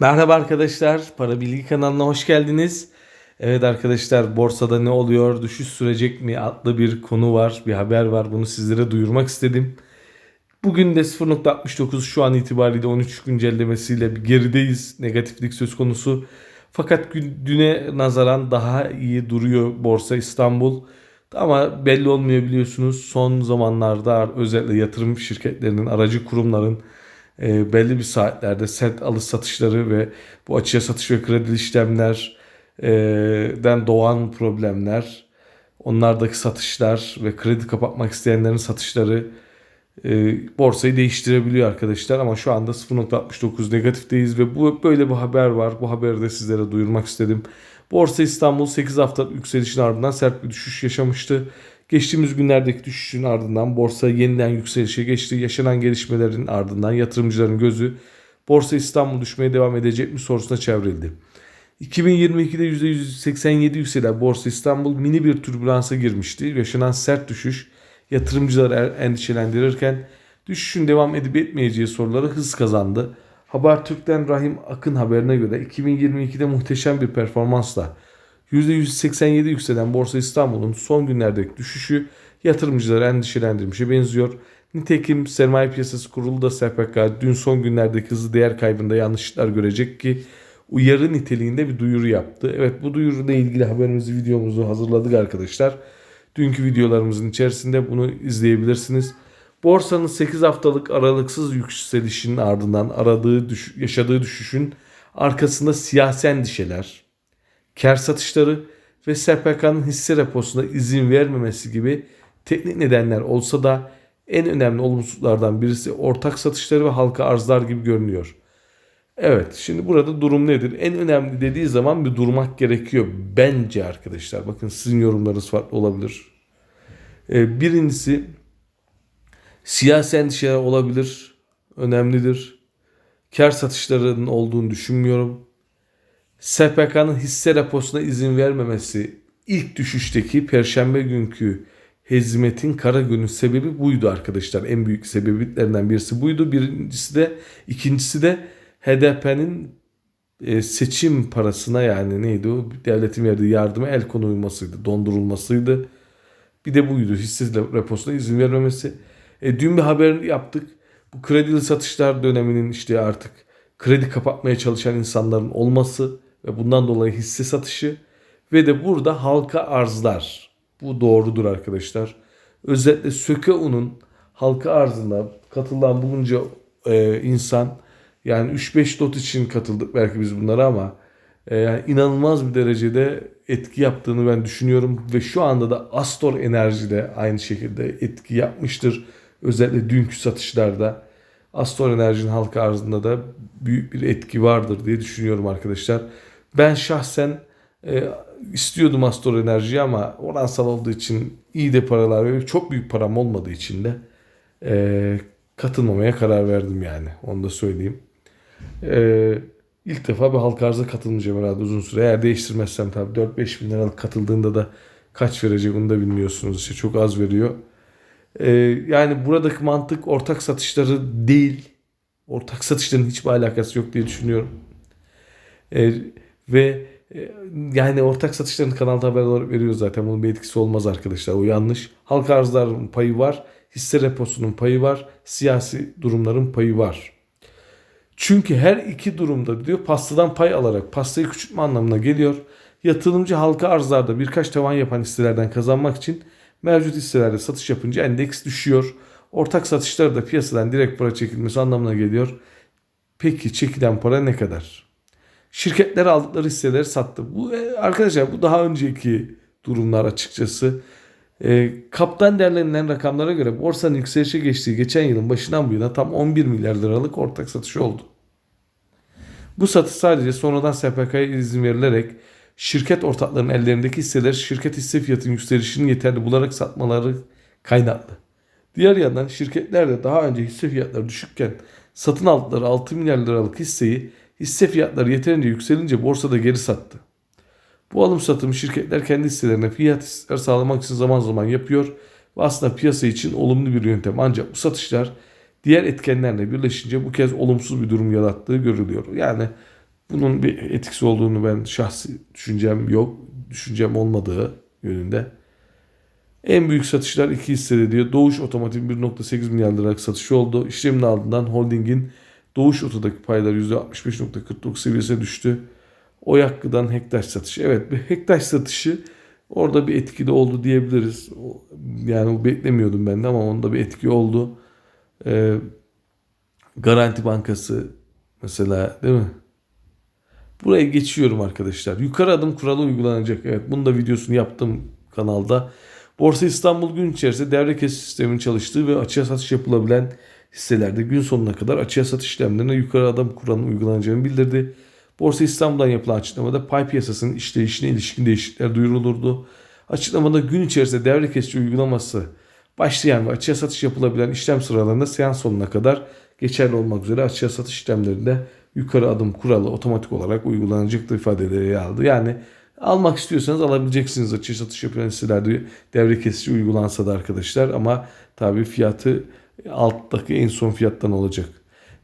Merhaba arkadaşlar, Para Bilgi kanalına hoş geldiniz. Evet arkadaşlar, borsada ne oluyor, düşüş sürecek mi adlı bir konu var, bir haber var. Bunu sizlere duyurmak istedim. Bugün de 0.69 şu an itibariyle 13 güncellemesiyle bir gerideyiz. Negatiflik söz konusu. Fakat düne nazaran daha iyi duruyor Borsa İstanbul. Ama belli olmuyor biliyorsunuz. Son zamanlarda özellikle yatırım şirketlerinin, aracı kurumların e, belli bir saatlerde sent alış satışları ve bu açıya satış ve kredi işlemlerden doğan problemler, onlardaki satışlar ve kredi kapatmak isteyenlerin satışları e, borsayı değiştirebiliyor arkadaşlar ama şu anda 0.69 negatifteyiz ve bu böyle bir haber var. Bu haberi de sizlere duyurmak istedim. Borsa İstanbul 8 haftalık yükselişin ardından sert bir düşüş yaşamıştı. Geçtiğimiz günlerdeki düşüşün ardından borsa yeniden yükselişe geçti. Yaşanan gelişmelerin ardından yatırımcıların gözü Borsa İstanbul düşmeye devam edecek mi sorusuna çevrildi. 2022'de %187 yükselen Borsa İstanbul mini bir türbülansa girmişti. Yaşanan sert düşüş yatırımcıları er- endişelendirirken düşüşün devam edip etmeyeceği soruları hız kazandı. Habertürk'ten Rahim Akın haberine göre 2022'de muhteşem bir performansla %187 yükselen Borsa İstanbul'un son günlerdeki düşüşü yatırımcıları endişelendirmişe benziyor. Nitekim Sermaye Piyasası Kurulu da SPK dün son günlerdeki hızlı değer kaybında yanlışlıklar görecek ki uyarı niteliğinde bir duyuru yaptı. Evet bu duyuruyla ilgili haberimizi videomuzu hazırladık arkadaşlar. Dünkü videolarımızın içerisinde bunu izleyebilirsiniz. Borsanın 8 haftalık aralıksız yükselişinin ardından aradığı düş- yaşadığı düşüşün arkasında siyasi endişeler, kar satışları ve SPK'nın hisse reposuna izin vermemesi gibi teknik nedenler olsa da en önemli olumsuzlardan birisi ortak satışları ve halka arzlar gibi görünüyor. Evet şimdi burada durum nedir? En önemli dediği zaman bir durmak gerekiyor bence arkadaşlar. Bakın sizin yorumlarınız farklı olabilir. Ee, birincisi siyasi endişeler olabilir. Önemlidir. Kar satışlarının olduğunu düşünmüyorum. SPK'nın hisse reposuna izin vermemesi ilk düşüşteki perşembe günkü hizmetin kara günün sebebi buydu arkadaşlar. En büyük sebeplerinden birisi buydu. Birincisi de ikincisi de HDP'nin e, seçim parasına yani neydi o devletin verdiği yardıma el konulmasıydı, dondurulmasıydı. Bir de buydu hisse reposuna izin vermemesi. E, dün bir haber yaptık. Bu kredili satışlar döneminin işte artık kredi kapatmaya çalışan insanların olması ve bundan dolayı hisse satışı ve de burada halka arzlar. Bu doğrudur arkadaşlar. Özellikle Sökeo'nun halka arzına katılan bulunca e, insan yani 3-5 lot için katıldık belki biz bunlara ama e, yani inanılmaz bir derecede etki yaptığını ben düşünüyorum ve şu anda da Astor Enerji de aynı şekilde etki yapmıştır. Özellikle dünkü satışlarda Astor Enerji'nin halka arzında da büyük bir etki vardır diye düşünüyorum arkadaşlar. Ben şahsen e, istiyordum Astor Enerji'yi ama oransal olduğu için iyi de paralar ve çok büyük param olmadığı için de e, katılmamaya karar verdim yani. Onu da söyleyeyim. E, ilk defa bir halka arza katılmayacağım herhalde uzun süre. Eğer değiştirmezsem tabii 4-5 bin liralık katıldığında da kaç verecek onu da bilmiyorsunuz. İşte çok az veriyor. E, yani buradaki mantık ortak satışları değil. Ortak satışların hiçbir alakası yok diye düşünüyorum. E, ve e, yani ortak satışların kanalda haber olarak veriyor zaten. Bunun bir etkisi olmaz arkadaşlar. O yanlış. Halka arzların payı var. Hisse reposunun payı var. Siyasi durumların payı var. Çünkü her iki durumda diyor pastadan pay alarak pastayı küçültme anlamına geliyor. Yatırımcı halka arzlarda birkaç tavan yapan hisselerden kazanmak için mevcut hisselerde satış yapınca endeks düşüyor. Ortak satışlar da piyasadan direkt para çekilmesi anlamına geliyor. Peki çekilen para ne kadar? Şirketler aldıkları hisseleri sattı. Bu e, arkadaşlar bu daha önceki durumlar açıkçası. E, kaptan değerlenilen rakamlara göre borsanın yükselişe geçtiği geçen yılın başından bu yana tam 11 milyar liralık ortak satışı oldu. Bu satış sadece sonradan SPK'ya izin verilerek şirket ortaklarının ellerindeki hisseleri şirket hisse fiyatının yükselişini yeterli bularak satmaları kaynaklı. Diğer yandan şirketler de daha önce hisse fiyatları düşükken satın aldıkları 6 milyar liralık hisseyi hisse fiyatları yeterince yükselince borsada geri sattı. Bu alım satım şirketler kendi hisselerine fiyat hisseler sağlamak için zaman zaman yapıyor ve aslında piyasa için olumlu bir yöntem. Ancak bu satışlar diğer etkenlerle birleşince bu kez olumsuz bir durum yarattığı görülüyor. Yani Bunun bir etkisi olduğunu ben şahsi düşüncem yok. Düşüncem olmadığı yönünde. En büyük satışlar iki hissede diyor. Doğuş Otomotiv 1.8 milyar liralık satışı oldu. İşlemin ardından holdingin Doğuş Oto'daki payları %65.49 seviyesine düştü. Oyakkı'dan Hektaş satışı. Evet bir Hektaş satışı orada bir etkili oldu diyebiliriz. O- Yani beklemiyordum ben de ama onda bir etki oldu. Ee, Garanti Bankası mesela değil mi? Buraya geçiyorum arkadaşlar. Yukarı adım kuralı uygulanacak. Evet bunu da videosunu yaptım kanalda. Borsa İstanbul gün içerisinde devre kesim sisteminin çalıştığı ve açığa satış yapılabilen hisselerde gün sonuna kadar açığa satış işlemlerine yukarı adım kuralının uygulanacağını bildirdi. Borsa İstanbul'dan yapılan açıklamada pay piyasasının işleyişine ilişkin değişiklikler duyurulurdu. Açıklamada gün içerisinde devre kesici uygulaması başlayan ve açığa satış yapılabilen işlem sıralarında seans sonuna kadar geçerli olmak üzere açığa satış işlemlerinde yukarı adım kuralı otomatik olarak uygulanacaktır ifadeleri aldı. Yani almak istiyorsanız alabileceksiniz açığa satış yapılan hisselerde devre kesici uygulansa da arkadaşlar ama tabii fiyatı alttaki en son fiyattan olacak.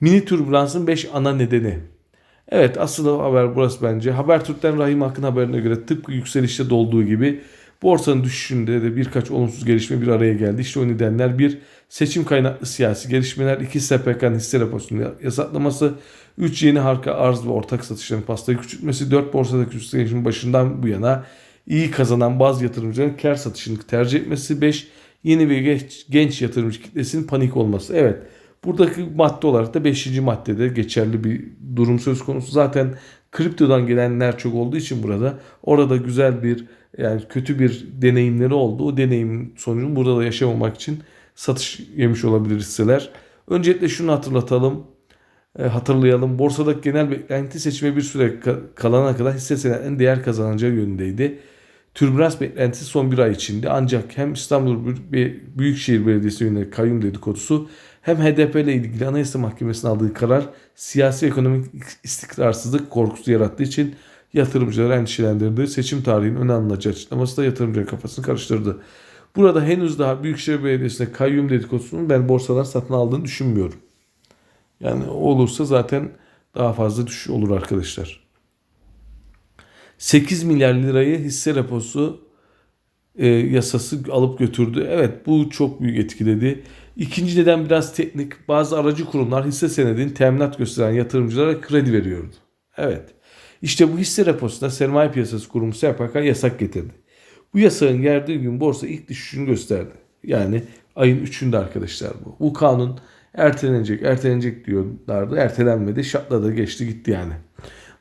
Mini türbülansın 5 ana nedeni. Evet asıl haber burası bence. Habertürk'ten Rahim Akın haberine göre tıpkı yükselişte olduğu gibi borsanın düşüşünde de birkaç olumsuz gelişme bir araya geldi. İşte o nedenler bir seçim kaynaklı siyasi gelişmeler, iki SPK'nın hisse raporsunun yasaklaması, 3 yeni harka arz ve ortak satışların pastayı küçültmesi, 4 borsadaki yükselişin başından bu yana iyi kazanan bazı yatırımcıların kar satışını tercih etmesi, 5 yeni ve genç, genç yatırımcı kitlesinin panik olması. Evet buradaki madde olarak da 5. maddede geçerli bir durum söz konusu. Zaten kriptodan gelenler çok olduğu için burada orada güzel bir yani kötü bir deneyimleri oldu. O deneyimin sonucunu burada da yaşamamak için satış yemiş olabilir hisseler. Öncelikle şunu hatırlatalım. E, hatırlayalım. Borsadaki genel beklenti seçime bir süre ka- kalana kadar hisse senetlerinin değer kazanacağı yönündeydi. Türbülans beklentisi son bir ay içinde ancak hem İstanbul Büyük- Büyükşehir Belediyesi yönelik kayyum dedikodusu hem HDP ile ilgili Anayasa Mahkemesi'nin aldığı karar siyasi ekonomik istikrarsızlık korkusu yarattığı için yatırımcıları endişelendirdi. Seçim tarihinin öne alınacağı açıklaması da yatırımcıların kafasını karıştırdı. Burada henüz daha Büyükşehir Belediyesi'ne kayyum dedikodusunun ben borsadan satın aldığını düşünmüyorum. Yani olursa zaten daha fazla düşüş olur arkadaşlar. 8 milyar lirayı hisse reposu e, yasası alıp götürdü. Evet bu çok büyük etkiledi. İkinci neden biraz teknik. Bazı aracı kurumlar hisse senedinin teminat gösteren yatırımcılara kredi veriyordu. Evet. İşte bu hisse reposuna sermaye piyasası kurumu SPK yasak getirdi. Bu yasağın geldiği gün borsa ilk düşüşünü gösterdi. Yani ayın 3'ünde arkadaşlar bu. Bu kanun ertelenecek, ertelenecek diyorlardı. Ertelenmedi. Şartladı geçti gitti yani.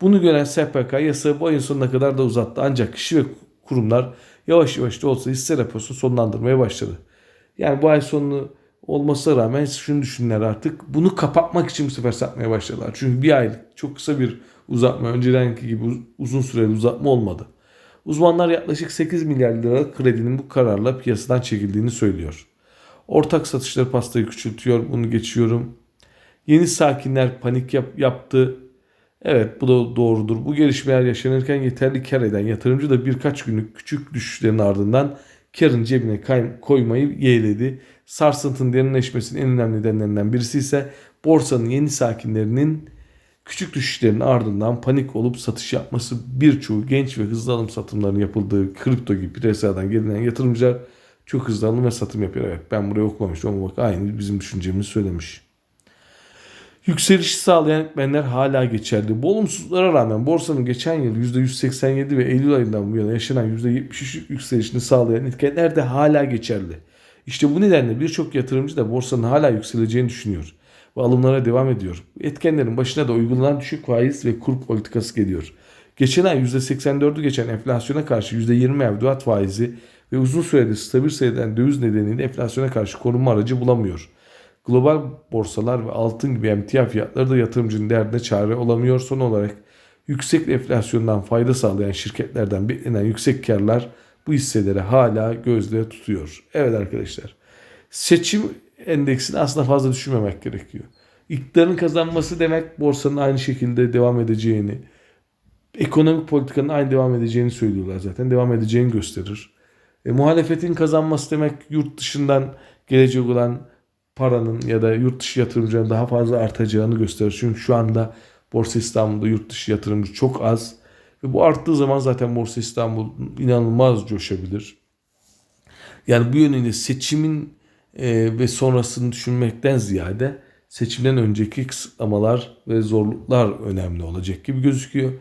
Bunu gören SPK yasağı bu ayın sonuna kadar da uzattı. Ancak kişi ve kurumlar yavaş yavaş da olsa hisse reposunu sonlandırmaya başladı. Yani bu ay sonu olmasına rağmen şunu düşünler artık. Bunu kapatmak için bu sefer satmaya başladılar. Çünkü bir aylık çok kısa bir uzatma. Öncedenki gibi uz- uzun süreli uzatma olmadı. Uzmanlar yaklaşık 8 milyar lira kredinin bu kararla piyasadan çekildiğini söylüyor. Ortak satışları pastayı küçültüyor. Bunu geçiyorum. Yeni sakinler panik yap- yaptı. Evet bu da doğrudur. Bu gelişmeler yaşanırken yeterli kar eden yatırımcı da birkaç günlük küçük düşüşlerin ardından karın cebine koymayı yeğledi. Sarsıntının derinleşmesinin en önemli nedenlerinden birisi ise borsanın yeni sakinlerinin küçük düşüşlerin ardından panik olup satış yapması birçoğu genç ve hızlı alım satımların yapıldığı kripto gibi piyasadan gelinen yatırımcılar çok hızlı alım ve satım yapıyor. Evet ben burayı okumamıştım ama bak aynı bizim düşüncemizi söylemiş. Yükselişi sağlayan etmenler hala geçerli. Bu olumsuzluklara rağmen borsanın geçen yıl %187 ve Eylül ayından bu yana yaşanan %73 yükselişini sağlayan etkenler de hala geçerli. İşte bu nedenle birçok yatırımcı da borsanın hala yükseleceğini düşünüyor ve alımlara devam ediyor. Etkenlerin başına da uygulanan düşük faiz ve kur politikası geliyor. Geçen ay %84'ü geçen enflasyona karşı %20 mevduat faizi ve uzun süredir stabil seyreden döviz nedeniyle enflasyona karşı korunma aracı bulamıyor. Global borsalar ve altın gibi emtia fiyatları da yatırımcının derdine çare olamıyor. Son olarak yüksek enflasyondan fayda sağlayan şirketlerden beklenen yüksek karlar bu hisseleri hala gözde tutuyor. Evet arkadaşlar seçim endeksini aslında fazla düşünmemek gerekiyor. İktidarın kazanması demek borsanın aynı şekilde devam edeceğini, ekonomik politikanın aynı devam edeceğini söylüyorlar zaten. Devam edeceğini gösterir. E, muhalefetin kazanması demek yurt dışından gelecek olan paranın ya da yurt dışı yatırımcıların daha fazla artacağını gösterir. Çünkü şu anda Borsa İstanbul'da yurt dışı yatırımcı çok az. Ve bu arttığı zaman zaten Borsa İstanbul inanılmaz coşabilir. Yani bu yönüyle seçimin e, ve sonrasını düşünmekten ziyade seçimden önceki kısıtlamalar ve zorluklar önemli olacak gibi gözüküyor.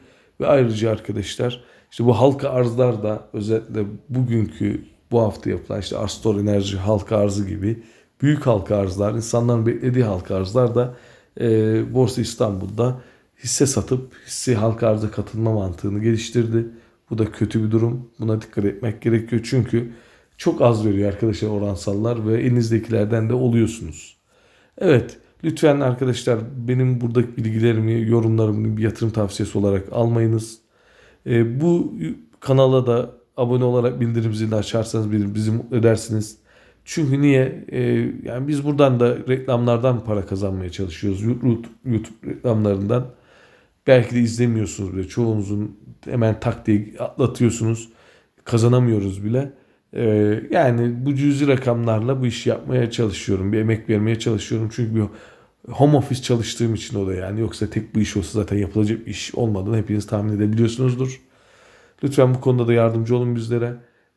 Ve ayrıca arkadaşlar işte bu halka arzlar da özellikle bugünkü bu hafta yapılan işte Astor Enerji halka arzı gibi büyük halka arzlar, insanların beklediği halka arzlar da e, Borsa İstanbul'da hisse satıp hisse halka arza katılma mantığını geliştirdi. Bu da kötü bir durum. Buna dikkat etmek gerekiyor. Çünkü çok az veriyor arkadaşlar oransallar ve elinizdekilerden de oluyorsunuz. Evet lütfen arkadaşlar benim buradaki bilgilerimi, yorumlarımı bir yatırım tavsiyesi olarak almayınız. E, bu kanala da abone olarak bildirim zilini açarsanız bizi, mutlu edersiniz. Çünkü niye? E, yani biz buradan da reklamlardan para kazanmaya çalışıyoruz. YouTube, YouTube reklamlarından. Belki de izlemiyorsunuz bile. Çoğunuzun hemen tak diye atlatıyorsunuz. Kazanamıyoruz bile. Ee, yani bu cüzi rakamlarla bu işi yapmaya çalışıyorum. Bir emek vermeye çalışıyorum. Çünkü bir home office çalıştığım için o da yani. Yoksa tek bu iş olsa zaten yapılacak iş olmadığını hepiniz tahmin edebiliyorsunuzdur. Lütfen bu konuda da yardımcı olun bizlere.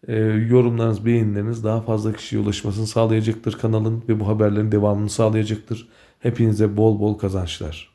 Ee, yorumlarınız, beğenileriniz daha fazla kişiye ulaşmasını sağlayacaktır kanalın ve bu haberlerin devamını sağlayacaktır. Hepinize bol bol kazançlar.